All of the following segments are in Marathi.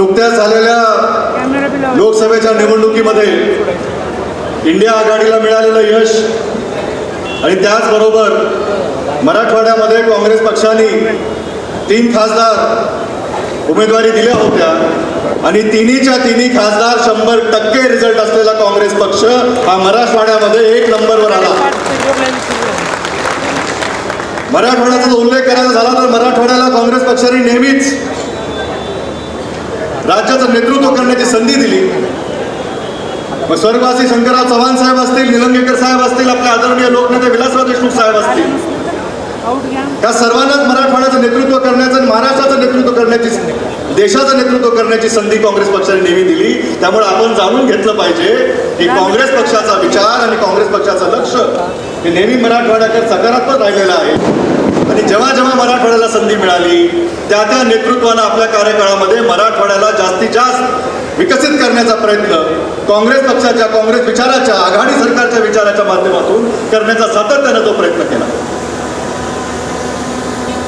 नुकत्याच झालेल्या. लोकसभेच्या निवडणुकीमध्ये इंडिया आघाडीला मिळालेलं यश आणि त्याचबरोबर मराठवाड्यामध्ये काँग्रेस पक्षाने तीन खासदार उमेदवारी दिल्या होत्या आणि तिन्हीच्या तिन्ही खासदार शंभर टक्के रिझल्ट असलेला काँग्रेस पक्ष हा मराठवाड्यामध्ये एक नंबरवर आला. मराठवाड्याचा उल्लेख करायचा झाला तर मराठवाड्याला काँग्रेस पक्षाने नेहमीच राज्याचं नेतृत्व करण्याची संधी दिली. मग स्वर्गवासी शंकरराव चव्हाण साहेब असतील निलंगेकर साहेब असतील आपले आदरणीय लोकनेते विलासराव देशमुख साहेब असतील. त्या सर्वांनाच मराठवाड्याचं नेतृत्व करण्याचं आणि महाराष्ट्राचं नेतृत्व करण्याची देशाचं नेतृत्व करण्याची संधी काँग्रेस पक्षाने नेहमी दिली. त्यामुळे आपण जाणून घेतलं पाहिजे की काँग्रेस पक्षाचा विचार आणि काँग्रेस पक्षाचं लक्ष हे नेहमी मराठवाड्याकडे सकारात्मक राहिलेलं आहे. आणि जेव्हा जेव्हा मराठवाड्याला संधी मिळाली त्या त्या नेतृत्वानं आपल्या कार्यकाळामध्ये मराठवाड्याला जास्तीत जास्त विकसित करण्याचा प्रयत्न काँग्रेस पक्षाच्या काँग्रेस विचाराच्या आघाडी सरकारच्या विचाराच्या माध्यमातून करण्याचा सातत्यानं तो प्रयत्न केला.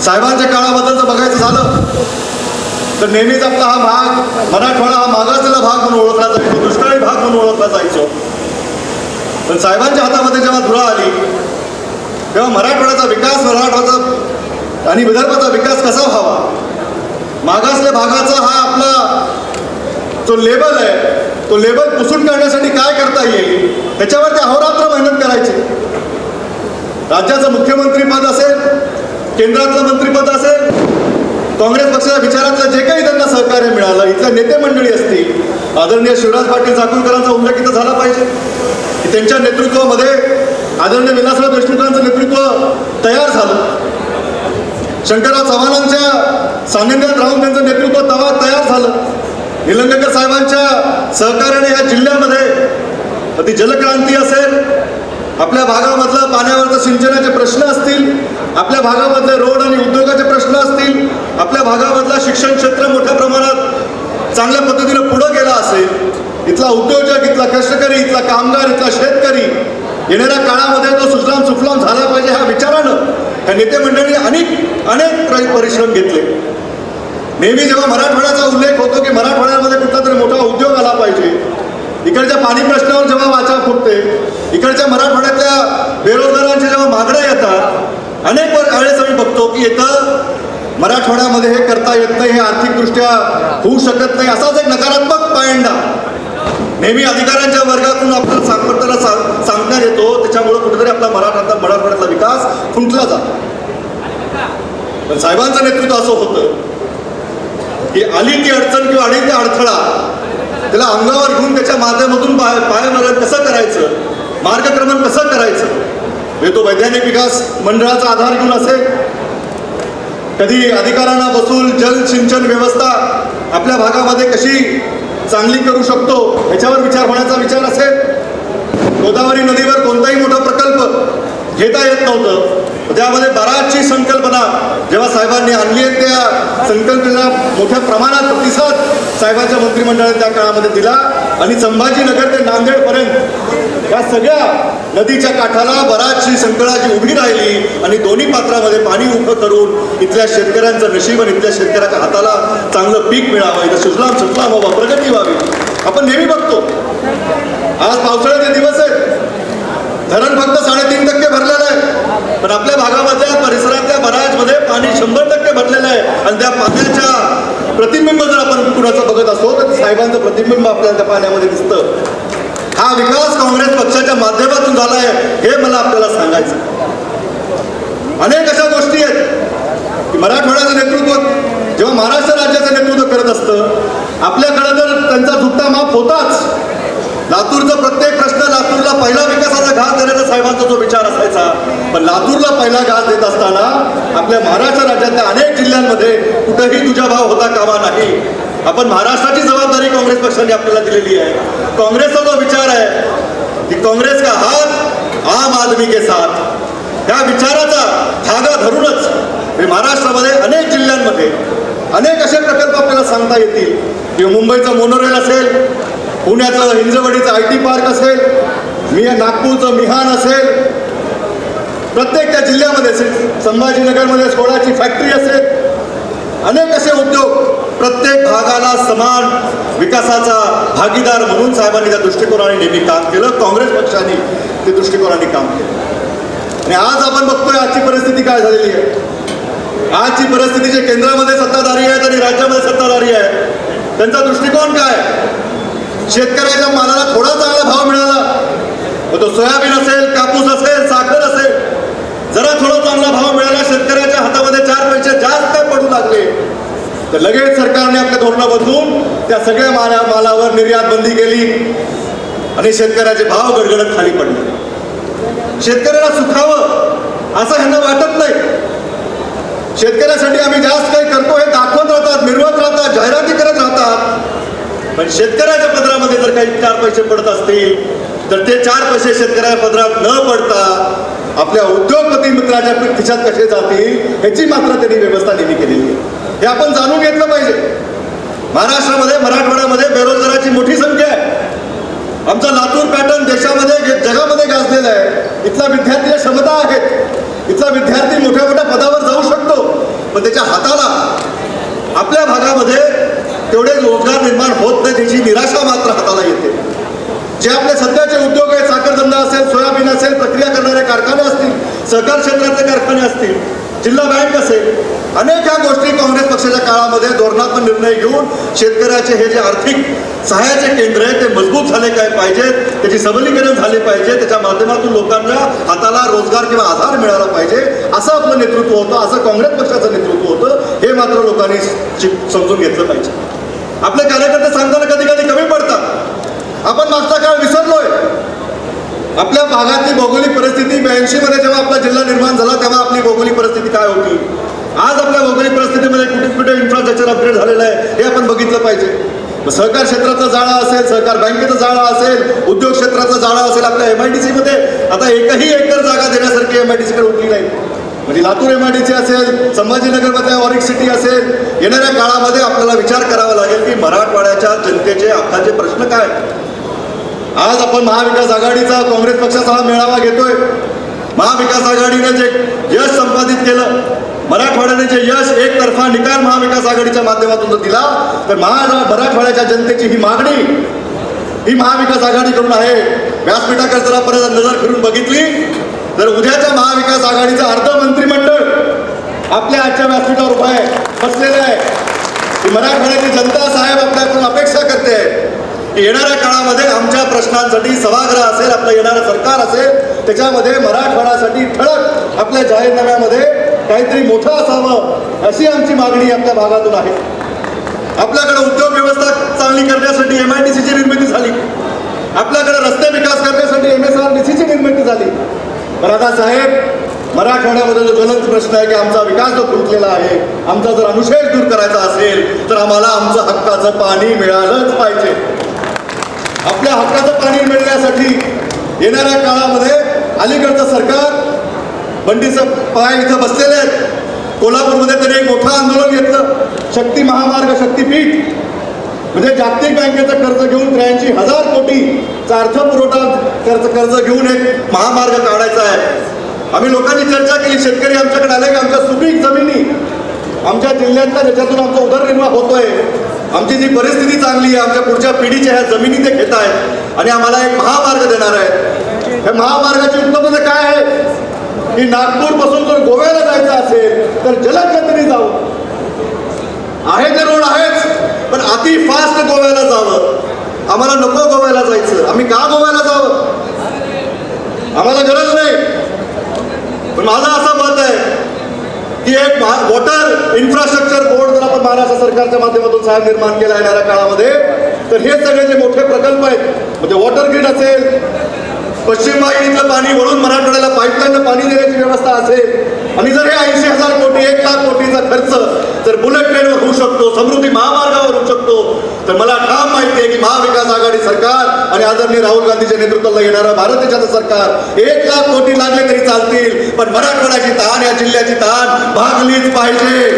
साहेबांच्या काळाबद्दल जर बघायचं झालं. तर नेहमीच आपला हा भाग मराठवाडा हा मागासलेला भाग म्हणून ओळखला जायचो दुष्काळी भाग म्हणून ओळखला जायचो. पण साहेबांच्या हातामध्ये जेव्हा धुळा आली तेव्हा मराठवाड्याचा विकास मराठवाड्याचा आणि विदर्भाचा विकास कसा व्हावा? मागासल्या भागाचा हा आपला जो लेबल आहे तो लेबल पुसून काढण्यासाठी काय करता येईल त्याच्यावरती अहोरात्र मेहनत करायची. राज्याचं मुख्यमंत्रीपद असेल केंद्रातलं मंत्रीपद असेल काँग्रेस पक्षाच्या विचारातलं जे काही त्यांना सहकार्य मिळालं इथल्या नेते मंडळी असतील आदरणीय शिवराज पाटील चाकूरकरांचा उल्लेख इथं झाला पाहिजे. की त्यांच्या नेतृत्वामध्ये आदरणीय विलासराव देशमुखांचं नेतृत्व तयार झालं. शंकरराव चव्हाणांच्या सान्निध्यात राहून त्यांचं नेतृत्व तवा तयार झालं. निलंगेकर साहेबांच्या सहकार्याने या जिल्ह्यामध्ये ती जलक्रांती असेल आपल्या भागामधलं पाण्यावरचं सिंचनाचे प्रश्न असतील आपल्या भागामधले रोड आणि उद्योगाचे प्रश्न असतील आपल्या भागामधलं शिक्षण क्षेत्र मोठ्या प्रमाणात चांगल्या पद्धतीनं पुढं गेला असेल इथला उद्योजक इथला कष्टकरी इथला कामगार इथला शेतकरी येणाऱ्या काळामध्ये तो सुजलाम सुफलाम झाला पाहिजे ह्या विचारानं. ह्या नेते मंडळी अनेक अनेक परिश्रम घेतले. नेहमी जेव्हा मराठवाड्याचा उल्लेख होतो की मराठवाड्यामध्ये कुठला तरी मोठा उद्योग आला पाहिजे इकडच्या पाणी प्रश्नावर जेव्हा वाचा फुटते इकडच्या मराठवाड्यातल्या बेरोजगारांच्या जेव्हा मागण्या येतात अनेक वेळेस आम्ही बघतो की येतं मराठवाड्यामध्ये हे करता येत नाही हे आर्थिकदृष्ट्या होऊ शकत नाही असाच एक नकारात्मक पायंडा. नेहमी अधिकाऱ्यांच्या वर्गातून आपल्याला सांगताना सांग सांगण्यात येतो. त्याच्यामुळे कुठेतरी आपला मराठा मराठवाड्याचा विकास खुंटला जातो. पण साहेबांचं नेतृत्व असं होतं की आली ती अडचण किंवा आली ती अडथळा त्याला अंगावर घेऊन त्याच्या माध्यमातून पाय पायामरण कसं करायचं मार्गक्रमण कसं करायचं? हे तो वैज्ञानिक विकास मंडळाचा आधार घेऊन असेल कधी अधिकाऱ्यांना बसून जल सिंचन व्यवस्था आपल्या भागामध्ये कशी चांगली करू शकतो याच्यावर विचार होण्याचा विचार असेल. गोदावरी नदीवर कोणताही मोठा प्रकल्प घेता येत नव्हतं. त्यामध्ये बराचशी संकल्पना जेव्हा साहेबांनी आणली आहे त्या संकल्पनेला मोठ्या प्रमाणात प्रतिसाद साहेबांच्या मंत्रिमंडळाने त्या काळामध्ये दिला. आणि संभाजीनगर ते नांदेडपर्यंत या सगळ्या नदीच्या काठाला बराचशी संकळाची उभी राहिली आणि दोन्ही पात्रामध्ये पाणी उभं करून इथल्या शेतकऱ्यांचं नशीब आणि इथल्या शेतकऱ्याच्या हाताला चांगलं पीक मिळावं इथं सुजलाम सुजलाम व्हावं प्रगती व्हावी. आपण नेहमी बघतो. आज पावसाळ्याचे दिवस आहेत. धरण फक्त साडेतीन टक्के भरलेलं आहे. पण आपल्या भागामधल्या परिसरातल्या बराचमध्ये पाणी शंभर टक्के भरलेलं आहे. आणि त्या पाण्याच्या प्रतिबिंब जर आपण कुणाचं बघत असतो तर साहेबांचं प्रतिबिंब आपल्याला त्या पाण्यामध्ये दिसतं. हा विकास काँग्रेस पक्षाच्या माध्यमातून झाला आहे हे मला आपल्याला सांगायचं अनेक अशा गोष्टी आहेत की मराठवाड्याचं नेतृत्व जेव्हा महाराष्ट्र राज्याचं नेतृत्व करत असतं आपल्याकडे तर त्यांचा झुट्टा माप होताच लातूरचा प्रत्येक प्रश्न लातूरला पहिला विकासाचा घास देण्याचा साहेबांचा जो विचार असायचा पण लातूरला पहिला घास देत असताना आपल्या महाराष्ट्र राज्यातल्या अनेक जिल्ह्यांमध्ये कुठेही तुझा भाव होता कामा नाही. आपण महाराष्ट्राची जबाबदारी काँग्रेस पक्षाने आपल्याला दिलेली आहे. काँग्रेसचा जो विचार आहे की काँग्रेस का हात आम आदमी के साथ. या विचाराचा धागा धरूनच हे महाराष्ट्रामध्ये अनेक जिल्ह्यांमध्ये अनेक असे प्रकल्प आपल्याला सांगता येतील. किंवा मुंबईचं मोनोरेल असेल पुण्याचं हिंजवडीचं आय टी पार्क असेल मी नागपूरचं मिहान असेल प्रत्येक त्या जिल्ह्यामध्ये संभाजीनगरमध्ये सोळाची फॅक्टरी असेल अनेक असे उद्योग प्रत्येक भागाला समान विकासाचा भागीदार म्हणून साहेबांनी त्या दृष्टिकोनाने नेहमी काम केलं. काँग्रेस पक्षाने ते दृष्टिकोनाने काम केलं. आणि आज आपण बघतोय आजची परिस्थिती काय झालेली आहे. आजची परिस्थिती जे केंद्रामध्ये सत्ताधारी आहेत आणि राज्यामध्ये सत्ताधारी आहेत त्यांचा दृष्टिकोन काय? शेतकऱ्याच्या मालाला थोडा चांगला भाव मिळाला. मग तो सोयाबीन असेल कापूस असेल साखर असेल जरा थोडा चांगला भाव मिळाला. शेतकऱ्याच्या हातामध्ये चार पैसे जास्त पडू लागले. तर लगेच सरकारने आपलं धोरणं बदलून त्या सगळ्या माला मालावर निर्यात बंदी केली आणि शेतकऱ्याचे भाव गडगडत खाली पडले. शेतकऱ्याला सुखावं असं ह्यांना वाटत नाही. शेतकऱ्यासाठी आम्ही जास्त काही करतो हे दाखवत राहतात मिरवत राहतात जाहिराती करत राहतात. पण शेतकऱ्याच्या पदरामध्ये जर काही चार पैसे पडत असतील तर ते चार पैसे शेतकऱ्याच्या पदरात न पडता आपल्या उद्योगपती मित्राच्या खिशात कसे जातील ह्याची मात्र त्यांनी व्यवस्था नेहमी केलेली आहे. हे आपण जाणून घेतलं पाहिजे. महाराष्ट्रामध्ये मराठवाड्यामध्ये बेरोजगाराची मोठी संख्या आहे. आमचा लातूर पॅटर्न देशामध्ये जगामध्ये गाजलेला आहे. इथला विद्यार्थी क्षमता आहेत. इथला विद्यार्थी मोठ्या मोठ्या पदावर जाऊ शकतो. पण त्याच्या हाताला आपल्या भागामध्ये तेवढे रोजगार निर्माण होत नाही त्याची निराशा मात्र हाताला येते. जे आपले सध्याचे उद्योग आहेत साखरधंदा असेल सोयाबीन असेल प्रक्रिया करणारे कारखाने असतील सहकार क्षेत्राचे कारखाने असतील जिल्हा बँक असेल अनेक ह्या गोष्टी काँग्रेस पक्षाच्या काळामध्ये धोरणात्मक निर्णय घेऊन शेतकऱ्याचे हे जे आर्थिक सहाय्याचे केंद्र आहे ते मजबूत झाले काय पाहिजेत त्याची सबलीकरण झाले पाहिजे त्याच्या माध्यमातून लोकांना हाताला रोजगार किंवा आधार मिळाला पाहिजे असं आपलं नेतृत्व होतं असं काँग्रेस पक्षाचं नेतृत्व होतं हे मात्र लोकांनी शिक- समजून घेतलं पाहिजे. आपले कार्यकर्ते सांगताना कधी कधी कमी पडतात. आपण मागचा काळ विसरलोय. आपल्या भागातली भौगोलिक परिस्थिती ब्याऐंशी मध्ये जेव्हा आपला जिल्हा निर्माण झाला तेव्हा आपली भौगोलिक परिस्थिती काय होती? आज आपल्या भौगोलिक परिस्थितीमध्ये कुठे कुठे इन्फ्रास्ट्रक्चर अपग्रेड झालेलं आहे हे आपण बघितलं पाहिजे. सहकार क्षेत्राचा जाळा असेल सहकार बँकेचा जाळा असेल उद्योग क्षेत्राचा जाळा असेल आपल्या एम आय डी सीमध्ये आता एकही एकर जागा देण्यासारखी एम आय डी सीकडे उठली नाही. म्हणजे Latur M I D C असेल संभाजीनगरमध्ये ऑरिक सिटी असेल येणाऱ्या काळामध्ये आपल्याला विचार करावा लागेल की मराठवाड्याच्या जनतेचे हक्काचे प्रश्न काय? आज आपण महाविकास आघाडीचा काँग्रेस पक्षाचा हा मेळावा घेतोय. महाविकास आघाडीने जे यश संपादित केलं मराठवाड्याने जे यश एकतर्फा निकाल महाविकास आघाडीच्या माध्यमातून जर दिला तर महा मराठवाड्याच्या जनतेची ही मागणी ही महाविकास आघाडीकडून आहे. व्यासपीठाकडे जर आपण नजर फिरून बघितली तर उद्याच्या महाविकास आघाडीचं अर्ध मंत्रिमंडळ आपल्या आजच्या व्यासपीठावर उभा आहे बसलेलं आहे. मराठवाड्याची जनता साहेब आपल्याकडून येणाऱ्या काळामध्ये आमच्या प्रश्नांसाठी सभागृह असेल आपलं येणारं सरकार असेल त्याच्यामध्ये मराठवाड्यासाठी ठळक आपल्या जाहीरनाम्यामध्ये काहीतरी मोठं असावं अशी आमची मागणी आपल्या भागातून आहे. आपल्याकडे उद्योग व्यवस्था चांगली करण्यासाठी एम आय डी सीची निर्मिती झाली. आपल्याकडे रस्ते विकास करण्यासाठी एम एस आर डी सीची निर्मिती झाली. पण आता साहेब मराठवाड्यामध्ये जो ज्वलंत प्रश्न आहे की आमचा विकास जो खुंटलेला आहे आमचा जर अनुशेष दूर करायचा असेल तर आम्हाला आमचं हक्काचं पाणी मिळालंच पाहिजे. आपल्या हक्काचं पाणी मिळण्यासाठी येणाऱ्या काळामध्ये अलीकडचं सरकार बंडीचं पाय इथं बसलेले आहेत. कोल्हापूरमध्ये त्यांनी एक मोठं आंदोलन घेतलं. शक्ती महामार्ग शक्तीपीठ. म्हणजे जागतिक बँकेचं कर्ज घेऊन त्र्याऐंशी हजार कोटीचा अर्थपुरवठा कर्ज कर्ज घेऊन एक महामार्ग काढायचा आहे. आम्ही लोकांनी चर्चा केली. शेतकरी आमच्याकडे आले की? आमच्या सुपीक जमिनी आमच्या जिल्ह्यातल्या ज्याच्यातून आमचा उदरनिर्वाह होतोय आमची जी परिस्थिती चांगली आहे आमच्या पुढच्या पिढीच्या ह्या जमिनी ते घेत आहेत आणि आम्हाला एक महामार्ग देणार आहे त्या महामार्गाची उपलब्धता काय आहे? की नागपूरपासून जर गोव्याला जायचं असेल तर जलद गतीने जावं. आहे ते रोड आहेच पण अति फास्ट गोव्याला जावं. आम्हाला नको गोव्याला जायचं. आम्ही का गोव्याला जावं? आम्हाला गरज नाही. पण माझं असं मत आहे की एक वॉटर इन्फ्रास्ट्रक्चर बोर्ड जर आपण महाराष्ट्र सरकारच्या माध्यमातून साहेब निर्माण केला येणाऱ्या काळामध्ये तर हे सगळे जे मोठे प्रकल्प आहेत म्हणजे वॉटर ग्रीड असेल पश्चिम वाहिनीतलं पाणी वळून मराठवाड्याला पाईपलाईननं पाणी देण्याची व्यवस्था असेल आणि जर हे ऐंशी हजार कोटी एक लाख कोटीचा खर्च जर बुलेट ट्रेनवर होऊ शकतो समृद्धी महामार्गावर होऊ शकतो तर मला ठाम माहिती आहे की महाविकास आघाडी सरकार आणि आदरणीय राहुल गांधीच्या नेतृत्वाला येणारं भारत देशाचं सरकार एक लाख कोटी लागले तरी चालतील पण मराठवाड्याची ताण या जिल्ह्याची ताण भागलीच पाहिजे.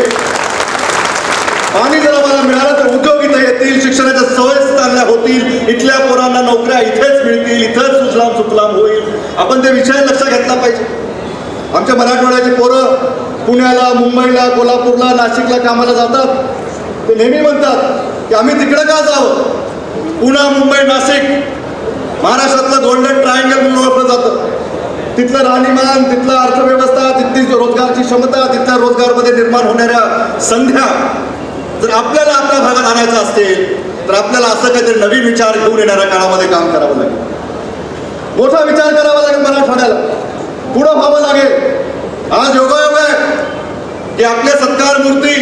पाणी जर आम्हाला मिळालं तर उद्योग इथं येतील शिक्षणाच्या सवय चांगल्या होतील इथल्या पोरांना नोकऱ्या इथेच मिळतील इथंच सुजलाम सुफलाम होईल. आपण ते विषय लक्षात घेतला पाहिजे. आमच्या मराठवाड्याची पोरं पुण्याला मुंबईला कोल्हापूरला नाशिकला कामाला जातात. ते नेहमी म्हणतात की आम्ही तिकडं का जावं? पुणा मुंबई नाशिक महाराष्ट्रातलं गोल्डन ट्रायंगल म्हणून ओळखलं जातं. तिथलं राहणीमान तिथलं अर्थव्यवस्था तिथली रोजगारची क्षमता तिथल्या रोजगारमध्ये निर्माण होणाऱ्या संध्या जर आपल्याला आपल्या भागात आणायचं असेल तर आपल्याला असं काहीतरी नवीन विचार घेऊन येणाऱ्या काळामध्ये काम करावं लागेल. मोठा विचार करावा लागेल मराठवाड्याला. पुढं व्हावं लागेल. आज योगायोग आहे की आपल्या सत्कार मूर्ती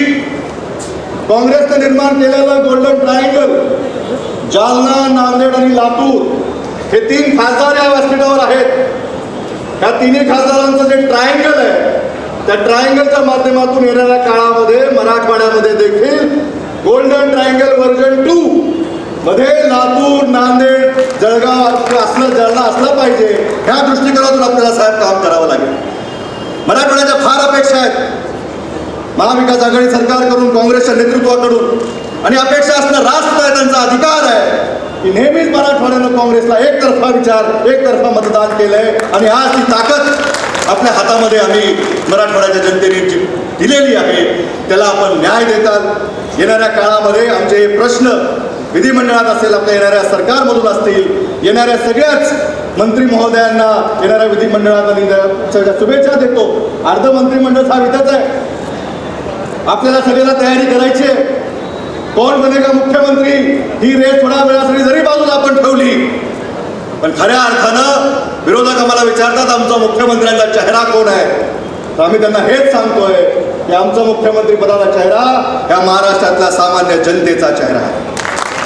काँग्रेसनं निर्माण केलेलं गोल्डन ट्रायंगल जालना नांदेड आणि लातूर हे तीन खासदार या व्यासपीठावर आहेत. ह्या तिन्ही खासदारांचं जे ट्रायंगल आहे त्या ट्रायंगलच्या माध्यमातून येणाऱ्या काळामध्ये मराठवाड्यामध्ये देखील गोल्डन ट्रायंगल व्हर्जन टू मध्ये लातूर नांदेड जळगाव असलं जालना असलं पाहिजे ह्या दृष्टिकोनातून आपल्याला साहेब काम करावं लागेल. मराठवाड्याच्या फार अपेक्षा आहेत. महाविकास आघाडी सरकारकडून काँग्रेसच्या नेतृत्वाकडून आणि अपेक्षा असणं रास्त आहे त्यांचा अधिकार आहे. की नेहमीच मराठवाड्यानं काँग्रेसला एकतर्फा विचार एकतर्फा मतदान केलंय. आणि आज ती ताकद आपल्या हातामध्ये आम्ही मराठवाड्याच्या जनतेने दिलेली आहे त्याला आपण न्याय देतात. येणाऱ्या काळामध्ये आमचे हे प्रश्न विधिमंडळात असेल आपल्या येणाऱ्या सरकारमधून असतील येणाऱ्या सगळ्याच मंत्री महोदयांना येणाऱ्या विधिमंडळामध्ये सगळ्या शुभेच्छा देतो. अर्ध मंत्रिमंडळ हा इथंच आहे. आपल्याला सगळ्याला तयारी करायची आहे. कोण बनेगा मुख्यमंत्री? ही रेस थोड्या वेळासाठी जरी बाजूला आपण ठेवली पण खऱ्या अर्थानं विरोधक आम्हाला विचारतात आमचा मुख्यमंत्र्यांचा चेहरा कोण आहे? तर आम्ही त्यांना हेच सांगतोय की आमचा मुख्यमंत्री पदाचा चेहरा ह्या महाराष्ट्रातल्या सामान्य जनतेचा चेहरा आहे.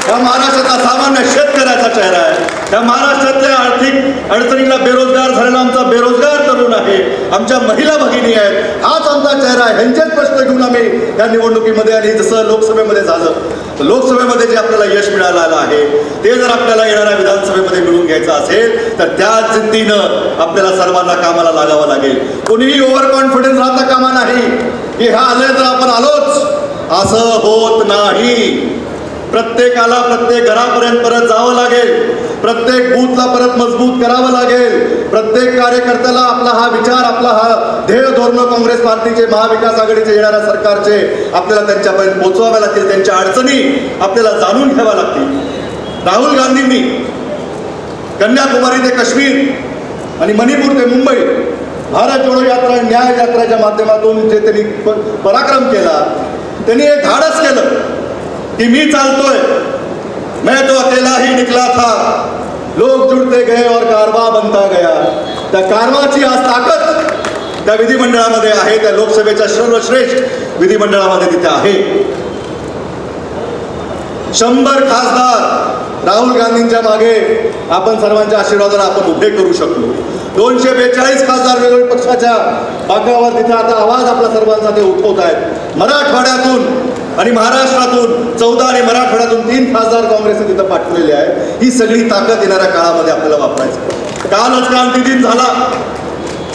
ह्या महाराष्ट्राचा सामान्य शेतकऱ्याचा चेहरा आहे. ह्या महाराष्ट्रातल्या आर्थिक अडचणीला बेरोजगार झालेला आमचा बेरोजगार तरुण आहे. आमच्या महिला भगिनी आहेत. हाच आमचा चेहरा आहे. ह्यांचेच प्रश्न घेऊन आम्ही या निवडणुकीमध्ये आणि जसं लोकसभेमध्ये झालं तर लोकसभेमध्ये जे आपल्याला यश मिळालेलं आहे ते जर आपल्याला येणाऱ्या विधानसभेमध्ये मिळवून घ्यायचं असेल तर त्या जिद्दीनं आपल्याला सर्वांना कामाला लागावं लागेल. कोणीही ओव्हर कॉन्फिडन्स राहता कामा नाही. की ह्या आलं तर आपण आलोच. असं होत नाही. प्रत्येकाला प्रत्येक घरापर्यंत परत जावं लागेल. प्रत्येक बूथला परत मजबूत करावं लागेल. प्रत्येक कार्यकर्त्याला आपला हा विचार आपला हा ध्येय धोरण काँग्रेस पार्टीचे महाविकास आघाडीचे येणाऱ्या सरकारचे आपल्याला त्यांच्यापर्यंत पोहोचवाव्या लागतील. त्यांच्या अडचणी आपल्याला जाणून घ्याव्या लागतील. राहुल गांधींनी कन्याकुमारी ते काश्मीर आणि मणिपूर ते मुंबई भारत जोडो यात्रा न्याय यात्राच्या माध्यमातून जे त्यांनी प- पराक्रम केला त्यांनी एक धाडस केलं. कि मी चालतोय. मैं तो अकेला ही निकला था। लोग जुड़ते गए और कारवा बनता गया। त्या कारवाची आज ताकद त्या विधिमंडळामध्ये आहे. त्या लोकसभेच्या सर्वश्रेष्ठ विधिमंडळामध्ये तिथे आहे. शंभर खासदार राहुल गांधींच्या मागे आपण सर्वांच्या आशीर्वादाला आपण उभे करू शकलो. दोनशे बेचाळीस खासदार वेगवेगळ्या पक्षाच्या भागावर तिथे आता आवाज आपला सर्वांचा ते उठवत आहेत. मराठवाड्यातून आणि महाराष्ट्रातून चौदा आणि मराठवाड्यातून तीन खासदार काँग्रेसने तिथं पाठवलेले आहे ही सगळी ताकद येणाऱ्या काळामध्ये आपल्याला वापरायची कालच क्रांती दिन झाला.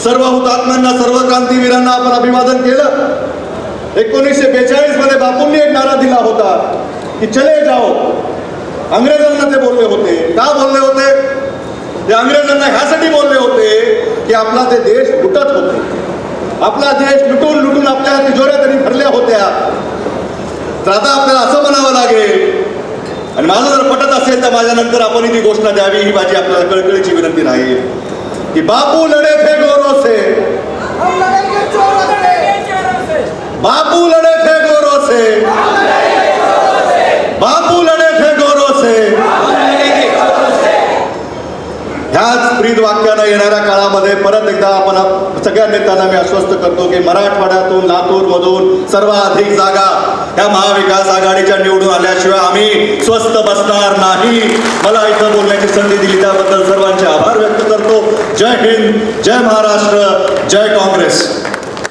सर्व हुतात्म्यांना सर्व क्रांतीवीरांना आपण अभिवादन केलं. एकोणीसशे बेचाळीसमध्ये बापूंनी एक नारा दिला होता की चले जाओ. अंग्रेजांना ते बोलले होते. का बोलले होते? ते अंग्रेजांना ह्यासाठी बोलले होते की आपला ते देश लुटत होते. आपला देश लुटून लुटून आपल्या तिजोऱ्या तरी भरल्या होत्या. तर आता आपल्याला असं म्हणावं लागेल. आणि माझं जर पटत असेल तर माझ्यानंतर आपण ती घोषणा द्यावी ही माझी आपल्याला कळकळीची विनंती नाही. की बापू लढे फे गोरों से. बापू लड़े फे गोरों से. बापू लढे फे गोरों से. ह्याच प्रीत वाक्यानं येणाऱ्या काळामध्ये परत एकदा आपण सगळ्या नेत्यांना मी आश्वस्त करतो की मराठवाड्यातून लातूरमधून सर्वाधिक जागा त्या महाविकास आघाडीच्या निवडून आल्याशिवाय आम्ही स्वस्त बसणार नाही. मला इथं बोलण्याची संधी दिली त्याबद्दल सर्वांचे आभार व्यक्त करतो. जय हिंद जय महाराष्ट्र जय काँग्रेस.